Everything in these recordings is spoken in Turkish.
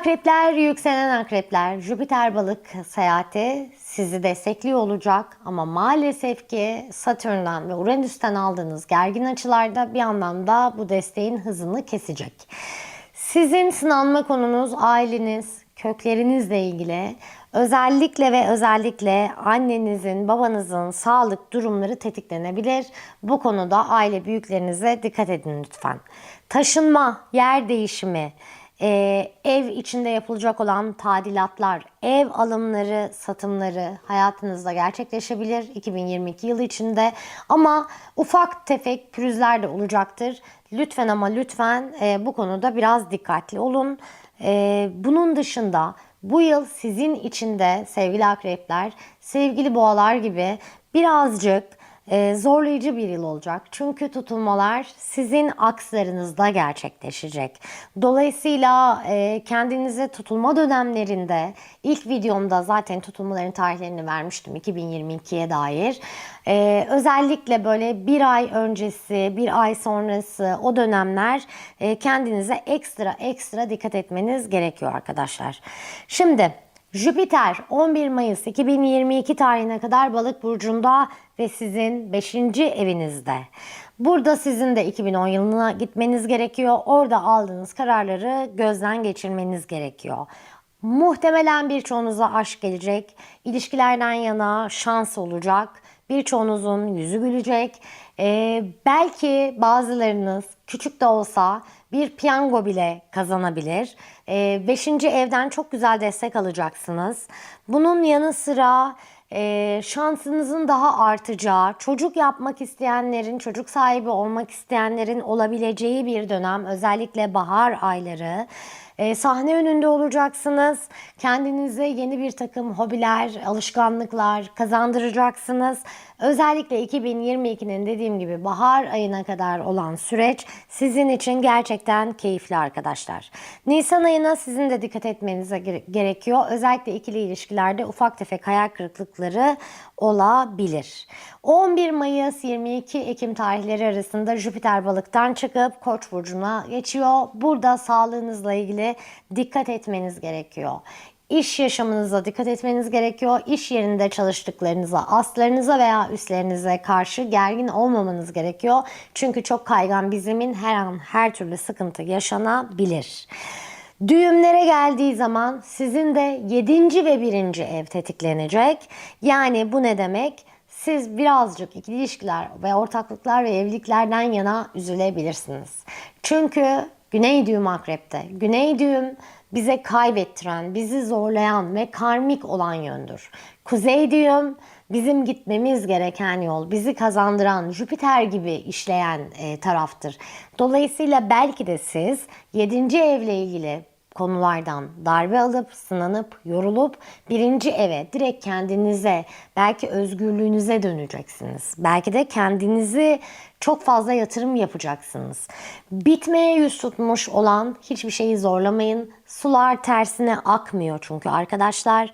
Akrepler, yükselen akrepler, Jüpiter balık seyahati sizi destekliyor olacak ama maalesef ki Satürn'den ve Uranüs'ten aldığınız gergin açılarda bir anlamda bu desteğin hızını kesecek. Sizin sınanma konunuz aileniz, köklerinizle ilgili özellikle ve özellikle annenizin, babanızın sağlık durumları tetiklenebilir. Bu konuda aile büyüklerinize dikkat edin lütfen. Taşınma, yer değişimi, ee, ev içinde yapılacak olan tadilatlar, ev alımları, satımları hayatınızda gerçekleşebilir 2022 yılı içinde. Ama ufak tefek pürüzler de olacaktır. Lütfen ama lütfen e, bu konuda biraz dikkatli olun. E, bunun dışında bu yıl sizin içinde sevgili akrepler, sevgili boğalar gibi birazcık e, zorlayıcı bir yıl olacak. Çünkü tutulmalar sizin akslarınızda gerçekleşecek. Dolayısıyla e, kendinize tutulma dönemlerinde ilk videomda zaten tutulmaların tarihlerini vermiştim 2022'ye dair. E, özellikle böyle bir ay öncesi, bir ay sonrası o dönemler e, kendinize ekstra ekstra dikkat etmeniz gerekiyor arkadaşlar. Şimdi Jüpiter 11 Mayıs 2022 tarihine kadar Balık burcunda ve sizin 5. evinizde. Burada sizin de 2010 yılına gitmeniz gerekiyor. Orada aldığınız kararları gözden geçirmeniz gerekiyor. Muhtemelen birçoğunuza aşk gelecek. İlişkilerden yana şans olacak. Birçoğunuzun yüzü gülecek. Ee, belki bazılarınız küçük de olsa bir piyango bile kazanabilir. Ee, beşinci evden çok güzel destek alacaksınız. Bunun yanı sıra e, şansınızın daha artacağı, çocuk yapmak isteyenlerin, çocuk sahibi olmak isteyenlerin olabileceği bir dönem. Özellikle bahar ayları. E, sahne önünde olacaksınız. Kendinize yeni bir takım hobiler, alışkanlıklar kazandıracaksınız. Özellikle 2022'nin dediğim gibi bahar ayına kadar olan süreç sizin için gerçekten keyifli arkadaşlar. Nisan ayına sizin de dikkat etmenize gere- gerekiyor. Özellikle ikili ilişkilerde ufak tefek hayal kırıklıkları olabilir. 11 Mayıs 22 Ekim tarihleri arasında Jüpiter balıktan çıkıp Koç burcuna geçiyor. Burada sağlığınızla ilgili dikkat etmeniz gerekiyor. İş yaşamınıza dikkat etmeniz gerekiyor. İş yerinde çalıştıklarınıza, aslarınıza veya üstlerinize karşı gergin olmamanız gerekiyor. Çünkü çok kaygan bir zemin her an her türlü sıkıntı yaşanabilir. Düğümlere geldiği zaman sizin de 7. ve 1. ev tetiklenecek. Yani bu ne demek? Siz birazcık ikili ilişkiler ve ortaklıklar ve evliliklerden yana üzülebilirsiniz. Çünkü Güney düğüm akrepte. Güney düğüm bize kaybettiren, bizi zorlayan ve karmik olan yöndür. Kuzey düğüm bizim gitmemiz gereken yol, bizi kazandıran, Jüpiter gibi işleyen e, taraftır. Dolayısıyla belki de siz 7. evle ilgili konulardan darbe alıp, sınanıp, yorulup birinci eve direkt kendinize, belki özgürlüğünüze döneceksiniz. Belki de kendinizi çok fazla yatırım yapacaksınız. Bitmeye yüz tutmuş olan hiçbir şeyi zorlamayın. Sular tersine akmıyor çünkü arkadaşlar.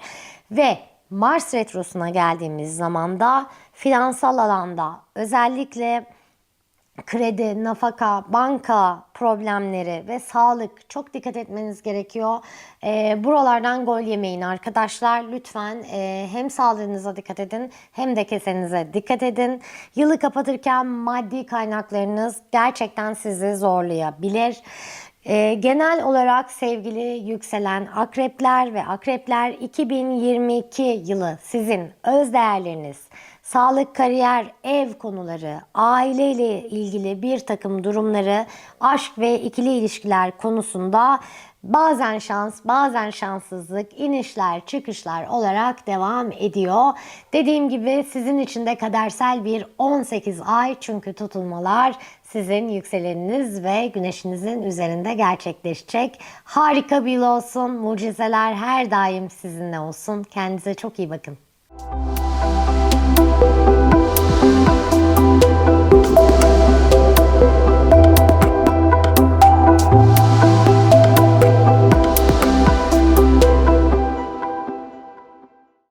Ve Mars retrosuna geldiğimiz zaman da finansal alanda özellikle kredi, nafaka, banka problemleri ve sağlık çok dikkat etmeniz gerekiyor. E, buralardan gol yemeyin arkadaşlar. Lütfen e, hem sağlığınıza dikkat edin hem de kesenize dikkat edin. Yılı kapatırken maddi kaynaklarınız gerçekten sizi zorlayabilir. E, genel olarak sevgili yükselen akrepler ve akrepler 2022 yılı sizin öz değerleriniz, sağlık, kariyer, ev konuları, aileyle ilgili bir takım durumları, aşk ve ikili ilişkiler konusunda bazen şans, bazen şanssızlık, inişler, çıkışlar olarak devam ediyor. Dediğim gibi sizin için de kadersel bir 18 ay çünkü tutulmalar sizin yükseleniniz ve güneşinizin üzerinde gerçekleşecek. Harika bir yıl olsun. Mucizeler her daim sizinle olsun. Kendinize çok iyi bakın.